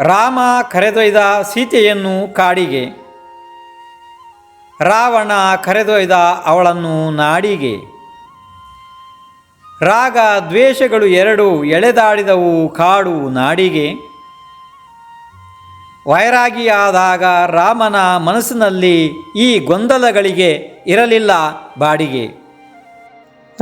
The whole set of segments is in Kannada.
ರಾಮ ಕರೆದೊಯ್ದ ಸೀತೆಯನ್ನು ಕಾಡಿಗೆ. ರಾವಣ ಕರೆದೊಯ್ದ ಅವಳನ್ನು ನಾಡಿಗೆ. ರಾಗ ದ್ವೇಷಗಳು ಎರಡು ಎಳೆದಾಡಿದವು ಕಾಡು ನಾಡಿಗೆ. ವೈರಾಗಿಯಾದಾಗ ರಾಮನ ಮನಸ್ಸಿನಲ್ಲಿ ಈ ಗೊಂದಲಗಳಿಗೆ ಇರಲಿಲ್ಲ ಬಾಡಿಗೆ.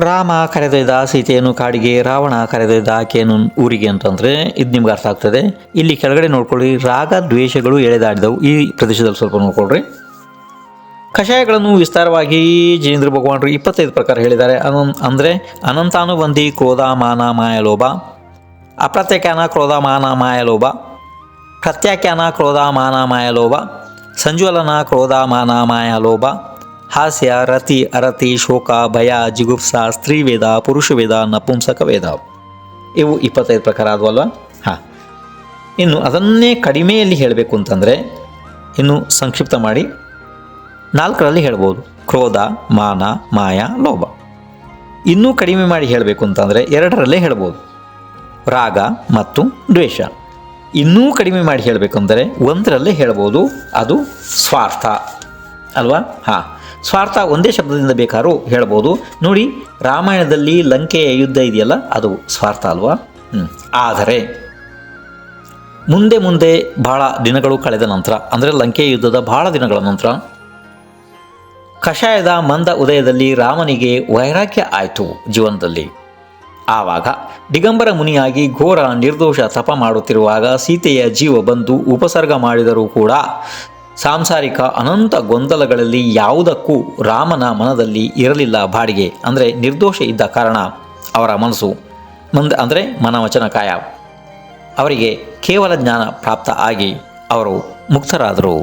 ರಾಮ ಕರೆದೊಯ್ದ ಸೀತೆಯನ್ನು ಕಾಡಿಗೆ, ರಾವಣ ಕರೆದೊಯ್ದ ಆಕೆಯನ್ನು ಊರಿಗೆ ಅಂತಂದರೆ ಇದು ನಿಮ್ಗೆ ಅರ್ಥ ಆಗ್ತದೆ. ಇಲ್ಲಿ ಕೆಳಗಡೆ ನೋಡ್ಕೊಳ್ಳಿ, ರಾಗ ದ್ವೇಷಗಳು ಎಳೆದಾಡಿದವು. ಈ ಪ್ರದೇಶದಲ್ಲಿ ಸ್ವಲ್ಪ ನೋಡ್ಕೊಳ್ರಿ. ಕಷಾಯಗಳನ್ನು ವಿಸ್ತಾರವಾಗಿ ಜಯೇಂದ್ರ ಭಗವಾನರು ಇಪ್ಪತ್ತೈದು ಪ್ರಕಾರ ಹೇಳಿದ್ದಾರೆ. ಅನನ್ ಅಂದರೆ ಅನಂತಾನುಬಂಧಿ ಕ್ರೋಧ ಮಾನ ಮಾಯಲೋಭ ಅಪ್ರತ್ಯಾಖ್ಯಾನ ಕ್ರೋಧ ಮಾನ ಮಾಯಲೋಭ ಪ್ರತ್ಯಾಖ್ಯಾನ ಕ್ರೋಧ ಮಾನ ಮಾಯಲೋಭ ಸಂಜ್ವಲನ ಕ್ರೋಧ ಮಾನ ಮಾಯಲೋಭ ಹಾಸ್ಯ, ರತಿ, ಅರತಿ, ಶೋಕ, ಭಯ, ಜಿಗುಪ್ಸ, ಸ್ತ್ರೀವೇದ, ಪುರುಷವೇದ, ನಪುಂಸಕ ವೇದ. ಇವು ಇಪ್ಪತ್ತೈದು ಪ್ರಕಾರ ಆದವಲ್ವ? ಹಾಂ. ಇನ್ನು ಅದನ್ನೇ ಕಡಿಮೆಯಲ್ಲಿ ಹೇಳಬೇಕು ಅಂತಂದರೆ, ಇನ್ನು ಸಂಕ್ಷಿಪ್ತ ಮಾಡಿ ನಾಲ್ಕರಲ್ಲಿ ಹೇಳ್ಬೋದು. ಕ್ರೋಧ, ಮಾನ, ಮಾಯ, ಲೋಭ. ಇನ್ನೂ ಕಡಿಮೆ ಮಾಡಿ ಹೇಳಬೇಕು ಅಂತಂದರೆ ಎರಡರಲ್ಲೇ ಹೇಳ್ಬೋದು. ರಾಗ ಮತ್ತು ದ್ವೇಷ. ಇನ್ನೂ ಕಡಿಮೆ ಮಾಡಿ ಹೇಳಬೇಕು ಅಂದರೆ ಒಂದರಲ್ಲೇ ಹೇಳ್ಬೋದು, ಅದು ಸ್ವಾರ್ಥ. ಅಲ್ವಾ? ಹಾಂ. ಸ್ವಾರ್ಥ ಒಂದೇ ಶಬ್ದದಿಂದ ಬೇಕಾದ್ರೂ ಹೇಳ್ಬೋದು. ನೋಡಿ, ರಾಮಾಯಣದಲ್ಲಿ ಲಂಕೆಯ ಯುದ್ಧ ಇದೆಯಲ್ಲ, ಅದು ಸ್ವಾರ್ಥ ಅಲ್ವಾ? ಆದರೆ, ಮುಂದೆ ಮುಂದೆ ಬಹಳ ದಿನಗಳು ಕಳೆದ ನಂತರ, ಅಂದರೆ ಲಂಕೆಯ ಯುದ್ಧದ ಬಹಳ ದಿನಗಳ ನಂತರ, ಕಷಾಯದ ಮಂದ ಉದಯದಲ್ಲಿ ರಾಮನಿಗೆ ವೈರಾಗ್ಯ ಆಯಿತು ಜೀವನದಲ್ಲಿ. ಆವಾಗ ದಿಗಂಬರ ಮುನಿಯಾಗಿ ಘೋರ ನಿರ್ದೋಷ ತಪ ಮಾಡುತ್ತಿರುವಾಗ ಸೀತೆಯ ಜೀವ ಬಂದು ಉಪಸರ್ಗ ಮಾಡಿದರೂ ಕೂಡ ಸಾಂಸಾರಿಕ ಅನಂತ ಗೊಂದಲಗಳಲ್ಲಿ ಯಾವುದಕ್ಕೂ ರಾಮನ ಮನದಲ್ಲಿ ಇರಲಿಲ್ಲ ಬಾಡಿಗೆ, ಅಂದರೆ ನಿರ್ದೋಷ ಇದ್ದ ಕಾರಣ ಅವರ ಮನಸ್ಸು ಮಂದ, ಅಂದರೆ ಮನವಚನ ಕಾಯ ಅವರಿಗೆ ಕೇವಲ ಜ್ಞಾನ ಪ್ರಾಪ್ತ ಆಗಿ ಅವರು ಮುಕ್ತರಾದರು.